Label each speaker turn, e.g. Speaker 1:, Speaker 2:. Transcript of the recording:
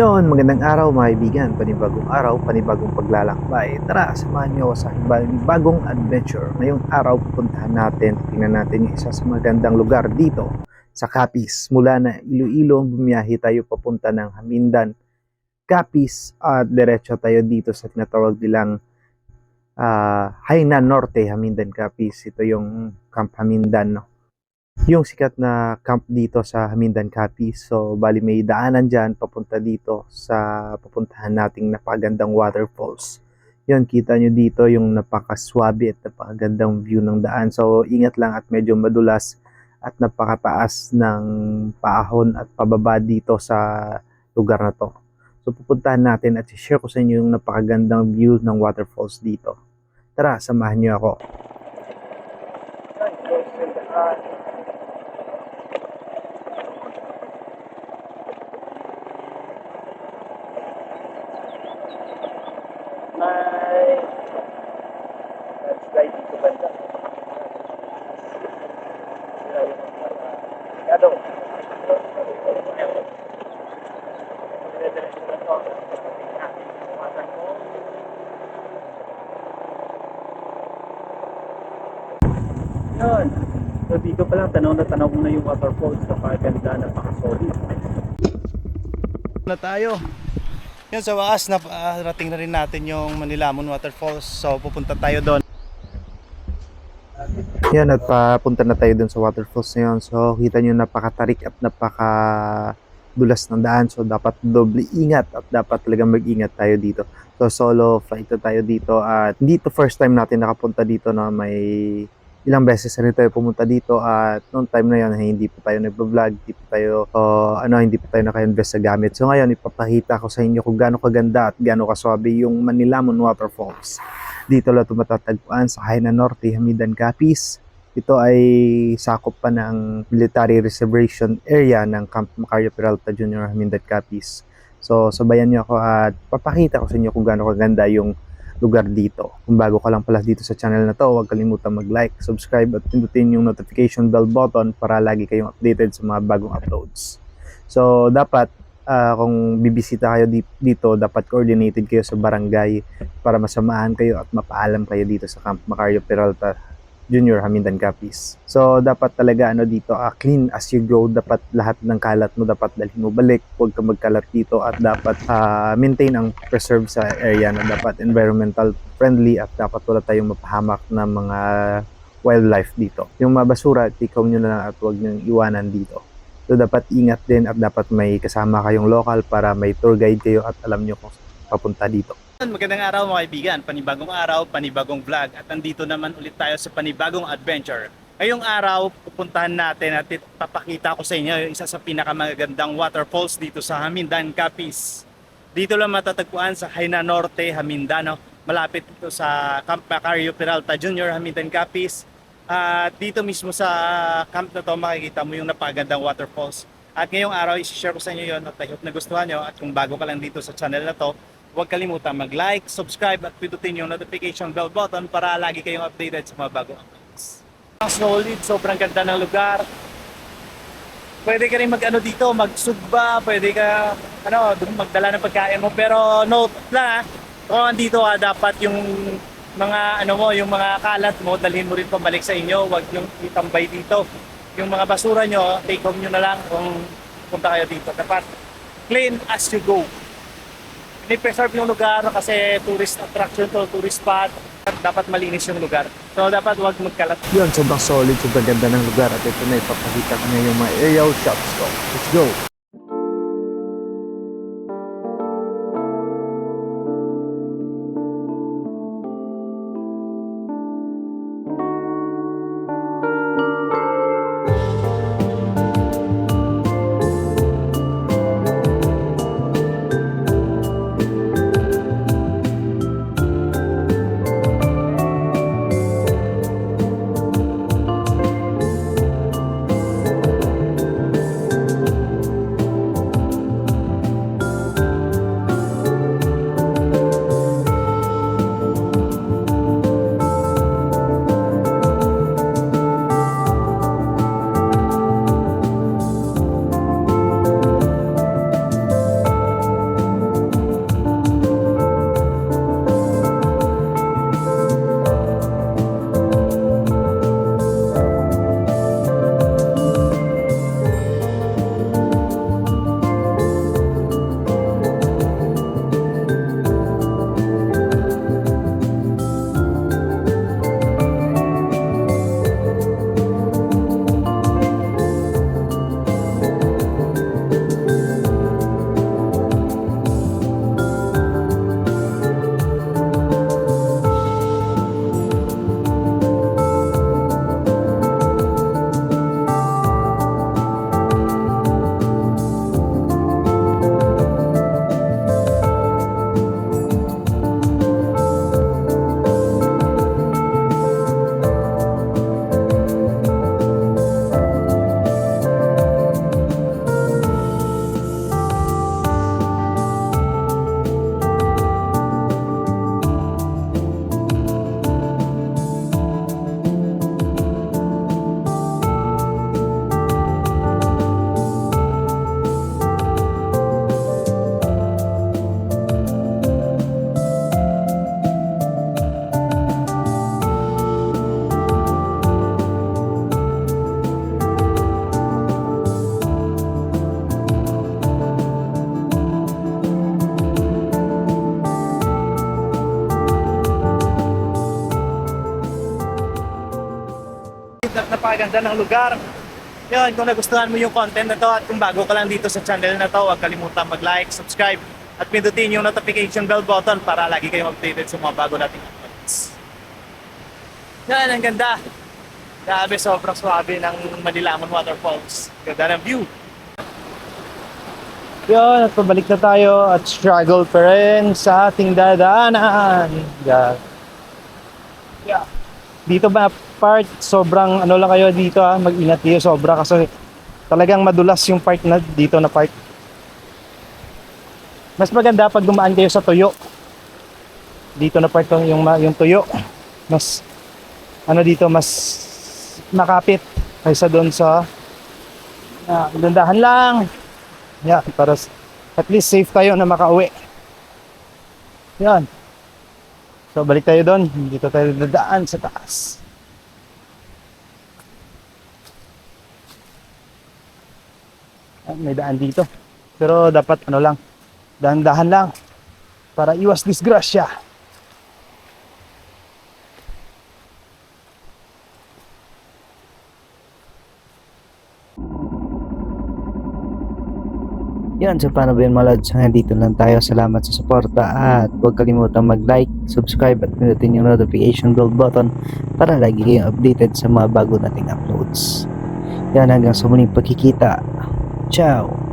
Speaker 1: Yon, magandang araw mga kaibigan, panibagong araw, panibagong paglalakbay. Tara, samahan niyo sa bagong adventure. Ngayong araw, pupuntahan natin, tingnan natin yung isa sa magandang lugar dito sa Capiz. Mula na Iloilo, bumiyahe tayo papunta ng Hamindan, Capiz, at diretso tayo dito sa tinatawag nilang ah, Hainan Norte, Hamindan, Capiz. Ito yung Camp Hamindan, no? Yung sikat na camp dito sa Hamindan Capiz. So, bali may daanan dyan papunta dito sa papuntahan nating napakagandang waterfalls. Yun, kita nyo dito yung napakaswabe at napakagandang view ng daan. So, ingat lang at medyo madulas at napakataas ng paahon at pababa dito sa lugar na to. So, pupuntahan natin at share ko sa inyo yung napakagandang view ng waterfalls dito. Tara, samahan nyo ako. Ay, slide dito banda. Sila yung mga mo.
Speaker 2: Yun. So dito pa lang, tanaw na tanaw mo na yung waterfalls sa paganda, napaka-solid.
Speaker 3: na tayo. Yan sa wakas na rating na rin natin yung Manilamon Waterfalls. So pupunta tayo doon.
Speaker 1: Yan at papunta na tayo dun sa waterfalls na yun. So kita nyo napakatarik at napaka dulas ng daan. So dapat doble ingat at dapat talagang mag-ingat tayo dito. So solo flight na tayo dito at hindi to first time natin nakapunta dito na may ilang beses na tayo pumunta dito at noong time na yun eh, hindi pa tayo nagbo-vlog, hindi pa tayo uh, ano hindi pa tayo naka-invest sa gamit. So ngayon ipapakita ko sa inyo kung gaano kaganda at gaano kaswabe yung Manilamon Waterfalls. Dito lang ito sa Hainan Norte, Hamidan, Capiz. Ito ay sakop pa ng military reservation area ng Camp Macario Peralta Jr. Hamidan, Capiz. So sabayan niyo ako at papakita ko sa inyo kung gaano kaganda yung lugar dito. Kung bago ka lang pala dito sa channel na to, huwag kalimutan mag-like, subscribe at pindutin yung notification bell button para lagi kayong updated sa mga bagong uploads. So, dapat ah, kung bibisita kayo di- dito, dapat coordinated kayo sa barangay para masamahan kayo at mapaalam kayo dito sa Camp Macario Peralta Junior Hamindan Capiz. So, dapat talaga ano dito, ah, clean as you go. Dapat lahat ng kalat mo dapat dalhin mo balik. Huwag ka magkalat dito at dapat ah, maintain ang preserve sa area na dapat environmental friendly at dapat wala tayong mapahamak na mga wildlife dito. Yung mga basura, tikaw nyo na lang at huwag nyo iwanan dito. So, dapat ingat din at dapat may kasama kayong local para may tour guide kayo at alam nyo kung papunta dito.
Speaker 3: Magandang araw mga kaibigan, panibagong araw, panibagong vlog at nandito naman ulit tayo sa panibagong adventure. Ngayong araw, pupuntahan natin at papakita ko sa inyo yung isa sa pinakamagandang waterfalls dito sa Hamindan, Capiz. Dito lang matatagpuan sa Haina Norte, Hamindano. Malapit ito sa Camp Macario Peralta Jr. Hamindan, Capiz. At dito mismo sa camp na to makikita mo yung napagandang waterfalls. At ngayong araw, isi-share ko sa inyo yon at I hope nagustuhan nyo. At kung bago ka lang dito sa channel na to, huwag kalimutan mag-like, subscribe at pindutin yung notification bell button para lagi kayong updated sa mga bagong uploads. Ang solid, sobrang ganda ng lugar. Pwede ka rin mag-ano dito, magsugba, pwede ka ano, magdala ng pagkain mo. Pero note lang, ah, kung andito ka, dapat yung mga ano mo, yung mga kalat mo, dalhin mo rin pabalik sa inyo. Huwag yung itambay dito. Yung mga basura nyo, take home nyo na lang kung punta kayo dito. Dapat clean as you go. Ni-preserve yung lugar kasi tourist attraction to, tourist spot. Dapat malinis yung lugar. So dapat huwag magkalat.
Speaker 1: Yun, sobrang solid, sobrang ganda ng lugar at ito na ipapakita ko na yung mga aerial shots ko. Let's go!
Speaker 3: Napakaganda ng lugar. Yun, kung nagustuhan mo yung content na to at kung bago ka lang dito sa channel na to, huwag kalimutan mag-like, subscribe, at pindutin yung notification bell button para lagi kayong updated sa mga bago nating uploads. Yan, ang ganda. Grabe, sobrang swabe ng Manilamon Waterfalls. Ganda ng view. Yun, at pabalik na tayo at struggle pa rin sa ating dadaanan. Yeah. Yeah. Dito ba part, sobrang ano lang kayo dito ah, mag-ingat kayo sobra kasi talagang madulas yung part na dito na part. Mas maganda pag dumaan kayo sa tuyo. Dito na part yung, yung tuyo. Mas ano dito, mas makapit kaysa doon sa uh, dandahan lang. Yeah, para at least safe tayo na makauwi. Yan. So balik tayo doon. Dito tayo dadaan sa taas. May daan dito. Pero dapat ano lang, dahan-dahan lang para iwas disgrasya.
Speaker 4: Yan, so paano ba yun mga lods? Dito lang tayo. Salamat sa suporta at huwag kalimutan mag-like, subscribe at pinutin yung notification bell button para lagi kayong updated sa mga bago nating uploads. Yan, hanggang sa muling pagkikita. Ciao!